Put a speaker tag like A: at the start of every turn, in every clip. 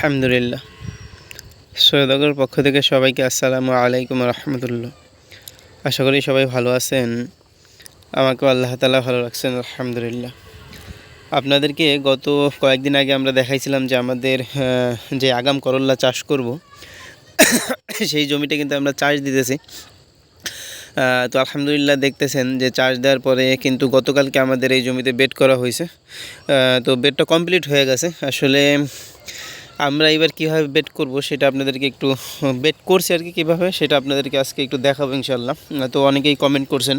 A: আলহামদুলিল্লাহ। সৈয়দগর পক্ষ থেকে সবাইকে আসসালামু আলাইকুম রহমতুল্লাহ। আশা করি সবাই ভালো আছেন। আমাকেও আল্লাহ তালা ভালো রাখছেন, আলহামদুলিল্লাহ। আপনাদেরকে গত কয়েকদিন আগে আমরা দেখাইছিলাম যে আমাদের যে আগাম করল্লা চাষ করব, সেই জমিটা কিন্তু আমরা চাষ দিতেছি। তো আলহামদুলিল্লাহ দেখতেছেন যে চার্জ দেওয়ার পরে কিন্তু গতকালকে আমাদের এই জমিতে বেড করা হয়েছে। তো বেডটা কমপ্লিট হয়ে গেছে। আসলে আমরা এবার কীভাবে বেট করব সেটা আপনাদেরকে একটু বেট করছি আর কি কীভাবে সেটা আপনাদেরকে আজকে একটু দেখাবো ইনশাল্লাহ তো অনেকেই কমেন্ট করছেন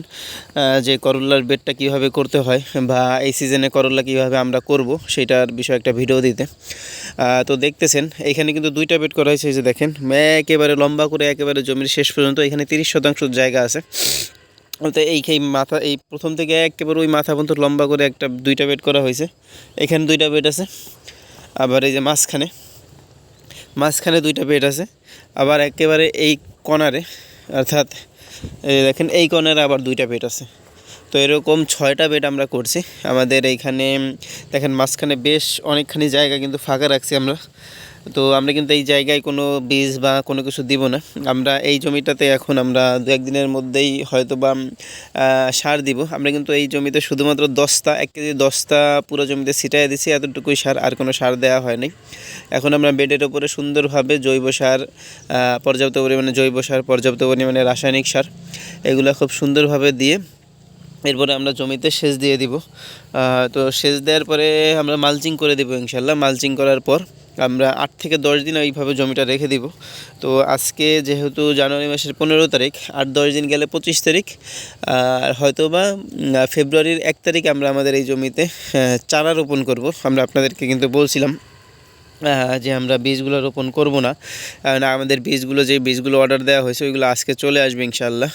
A: যে করল্লার বেডটা কীভাবে করতে হয় বা এই সিজনে করল্লা কীভাবে আমরা করব সেটার বিষয়ে একটা ভিডিও দিতে। তো দেখতেছেন, এখানে কিন্তু দুইটা বেট করা হয়েছে যে দেখেন, একেবারে লম্বা করে একেবারে জমির শেষ পর্যন্ত এখানে তিরিশ শতাংশ জায়গা আছে। তো এই মাথা, এই প্রথম থেকে একেবারে ওই মাথা পর্যন্ত লম্বা করে একটা দুইটা বেড করা হয়েছে। এখানে দুইটা বেড আছে, আবার এই যে মাঝখানে মাঝখানে দুইটা বেড আছে। আবার একেবারে এই কর্নারে অর্থাৎ দেখেন, এই কর্নারে আবার দুইটা বেড আছে। তো এরকম ছয়টা বেড আমরা করছি। আমাদের এইখানে, দেখেন মাঝখানে বেশ অনেকখানি জায়গা কিন্তু ফাঁকা রাখছি আমরা। তো আমরা কিন্তু এই জায়গায় কোনো বীজ বা কোনো কিছু দিব না। আমরা এই জমিটাতে এখন আমরা দু একদিনের মধ্যেই হয়তো বা সার দিব। আমরা কিন্তু এই জমিতে শুধুমাত্র দশটা, এক কেজি দশটা পুরো জমিতে ছিটাই দিছি, এতটুকুই সার, আর কোনো সার দেওয়া হয়নি এখন আমরা বেডের ওপরে সুন্দরভাবে জৈব সার পর্যাপ্ত পরিমাণে জৈব সার, পর্যাপ্ত পরিমাণে রাসায়নিক সার, এগুলো খুব সুন্দরভাবে দিয়ে এরপরে আমরা জমিতে সেচ দিয়ে দিব। তো সেচ দেওয়ার পরে আমরা মালচিং করে দেবো ইনশাল্লাহ। মালচিং করার পর আমরা আট থেকে দশ দিন এইভাবে জমিটা রেখে দিব। তো আজকে যেহেতু জানুয়ারি মাসের পনেরো তারিখ আট দশ দিন গেলে পঁচিশ তারিখ আর হয়তো বা ফেব্রুয়ারির এক তারিখ আমরা আমাদের এই জমিতে চারা রোপণ করব। আমরা আপনাদেরকে কিন্তু বলছিলাম যে আমরা বীজগুলো রোপণ করব না কারণ আমাদের বীজগুলো যে বীজগুলো অর্ডার দেওয়া হয়েছে, ওইগুলো আজকে চলে আসবে ইনশাল্লাহ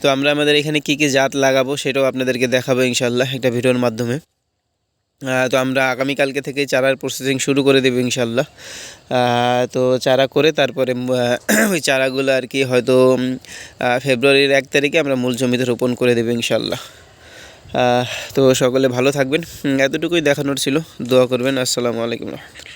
A: তো আমরা আমাদের এখানে কী কী জাত লাগাবো সেটাও আপনাদেরকে দেখাবো ইনশাল্লাহ একটা ভিডিওর মাধ্যমে। তো আমরা আগামীকালকে থেকেই চারার প্রসেসিং শুরু করে দেবো ইনশাল্লাহ তো চারা করে তারপরে ওই চারাগুলো আর কি হয়তো ফেব্রুয়ারির এক তারিখে আমরা মূল জমিতে রোপণ করে দেবো ইনশাল্লাহ তো সকলে ভালো থাকবেন। এতটুকুই দেখানোর ছিল। দোয়া করবেন। আসসালামু আলাইকুম রহমতুল্লাহ।